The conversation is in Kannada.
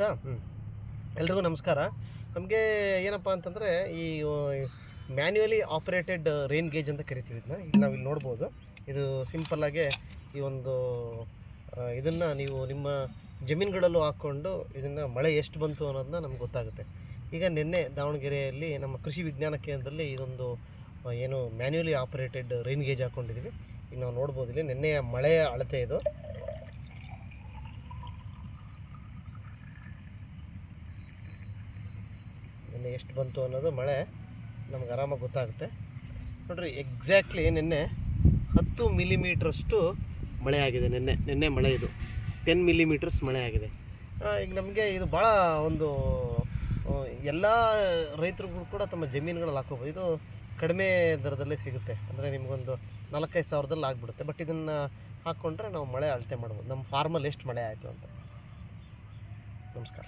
ಹ್ಞೂ ಎಲ್ರಿಗೂ ನಮಸ್ಕಾರ. ನಮಗೆ ಏನಪ್ಪ ಅಂತಂದರೆ ಈ ಮ್ಯಾನ್ಯುವಲಿ ಆಪ್ರೇಟೆಡ್ ರೈನ್ ಗೇಜ್ ಅಂತ ಕರಿತೀವಿ ಇದನ್ನ. ಇಲ್ಲಿ ನಾವು ಇಲ್ಲಿ ನೋಡ್ಬೋದು. ಇದು ಸಿಂಪಲ್ಲಾಗೆ ಈ ಒಂದು ಇದನ್ನು ನೀವು ನಿಮ್ಮ ಜಮೀನುಗಳಲ್ಲೂ ಹಾಕ್ಕೊಂಡು ಇದನ್ನು ಮಳೆ ಎಷ್ಟು ಬಂತು ಅನ್ನೋದನ್ನ ನಮ್ಗೆ ಗೊತ್ತಾಗುತ್ತೆ. ಈಗ ನಿನ್ನೆ ದಾವಣಗೆರೆಯಲ್ಲಿ ನಮ್ಮ ಕೃಷಿ ವಿಜ್ಞಾನ ಕೇಂದ್ರದಲ್ಲಿ ಇದೊಂದು ಏನು ಮ್ಯಾನ್ಯುವಲಿ ಆಪ್ರೇಟೆಡ್ ರೈನ್ ಗೇಜ್ ಹಾಕ್ಕೊಂಡಿದ್ದೀವಿ ಈಗ ನಾವು ನೋಡ್ಬೋದು ಇಲ್ಲಿ ನಿನ್ನೆಯ ಮಳೆಯ ಅಳತೆ ಇದು. ನಿನ್ನೆ ಎಷ್ಟು ಬಂತು ಅನ್ನೋದು ಮಳೆ ನಮ್ಗೆ ಆರಾಮಾಗಿ ಗೊತ್ತಾಗುತ್ತೆ. ನೋಡ್ರಿ ಎಕ್ಸಾಕ್ಟ್ಲಿ ನಿನ್ನೆ ಹತ್ತು ಮಿಲಿಮೀಟ್ರಷ್ಟು ಮಳೆ ಆಗಿದೆ ನಿನ್ನೆ ನಿನ್ನೆ ಮಳೆ ಇದು. ಟೆನ್ ಮಿಲಿಮೀಟರ್ಸ್ ಮಳೆ ಆಗಿದೆ. ಈಗ ನಮಗೆ ಇದು ಭಾಳ ಒಂದು ಎಲ್ಲ ರೈತರುಗಳು ಕೂಡ ತಮ್ಮ ಜಮೀನುಗಳಲ್ಲಿ ಹಾಕೋಬೋದು ಇದು ಕಡಿಮೆ ದರದಲ್ಲೇ ಸಿಗುತ್ತೆ. ಅಂದರೆ ನಿಮಗೊಂದು ನಾಲ್ಕೈದು ಸಾವಿರದಲ್ಲಿ ಆಗಿಬಿಡುತ್ತೆ. ಬಟ್ ಇದನ್ನು ಹಾಕ್ಕೊಂಡ್ರೆ ನಾವು ಮಳೆ ಅಳತೆ ಮಾಡ್ಬೋದು. ನಮ್ಮ ಫಾರ್ಮಲ್ಲಿ ಎಷ್ಟು ಮಳೆ ಆಯಿತು ಅಂತ. ನಮಸ್ಕಾರ.